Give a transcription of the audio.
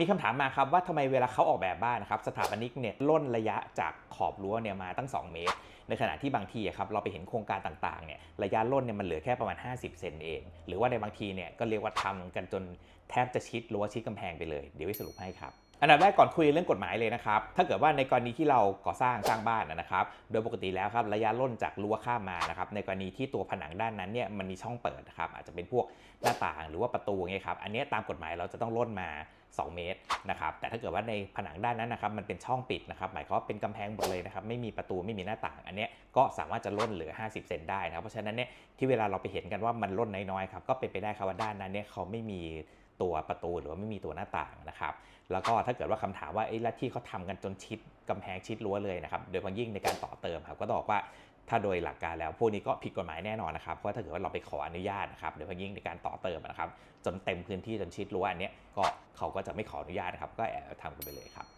มีคำถามมาครับว่าทำไมเวลาเขาออกแบบบ้านนะครับสถาปนิกเนี่ยล่นระยะจากขอบรั้วเนี่ยมาตั้ง 2 เมตร ในขณะที่บางทีครับเราไปเห็นโครงการต่างๆเนี่ยระยะล่นเนี่ยมันเหลือแค่ประมาณ 50 เซนเอง หรือว่าในบางทีเนี่ยก็เรียกว่าทำกันจนแทบจะชิดรั้วชิดกำแพงไปเลย เดี๋ยววิสรุปให้ครับ อันดับแรกก่อนคุยเรื่องกฎหมายเลยนะครับ ถ้าเกิดว่าในกรณีที่เราก่อสร้างสร้างบ้านนะครับ โดยปกติแล้วครับระยะล่นจากรั้วข้ามมานะครับ ในกรณีที่ตัวผนังด้านนั้นเนี่ยมันมีช่องเปิดนะครับ อาจจะเป็นพวกหน้าต่างหรือว่าประตูเงี้ยครับ อันนี้ตามกฎหมายเราจะต้องล่นมา 2 เมตรนะครับ แต่ถ้าเกิดว่าในผนังด้านนั้นนะครับ มันเป็นช่องปิดนะครับ หมายความว่าเป็นกำแพงหมดเลยนะครับ ไม่มีประตูไม่มีหน้าต่าง อันนี้ก็สามารถจะล่นเหลือ 50 เซนได้นะ เพราะฉะนั้นเนี่ยที่เวลาเราไปเห็นกันว่ามันล่นน้อยๆครับ ก็เป็นไปได้ครับว่าด้านนั้นเนี่ยเขาไม่มี ตัวประตูหรือว่าไม่มีตัวหน้าต่างนะครับ แล้วก็ถ้าเกิดว่าคำถามว่าไอ้ล้วที่เขาทำกันจนชิดกำแพงชิดรั้วเลยนะครับ โดยเฉพาะยิ่งในการต่อเติมครับ ก็ต้องบอกว่าถ้าโดยหลักการแล้วพวกนี้ก็ผิดกฎหมายแน่นอนนะครับ เพราะถ้าเกิดว่าเราไปขออนุญาตนะครับโดยเฉพาะยิ่งในการต่อเติมนะครับ จนเต็มพื้นที่จนชิดรั้วอันนี้ก็เขาก็จะไม่ขออนุญาตนะครับ ก็แอบทำกันไปเลยครับ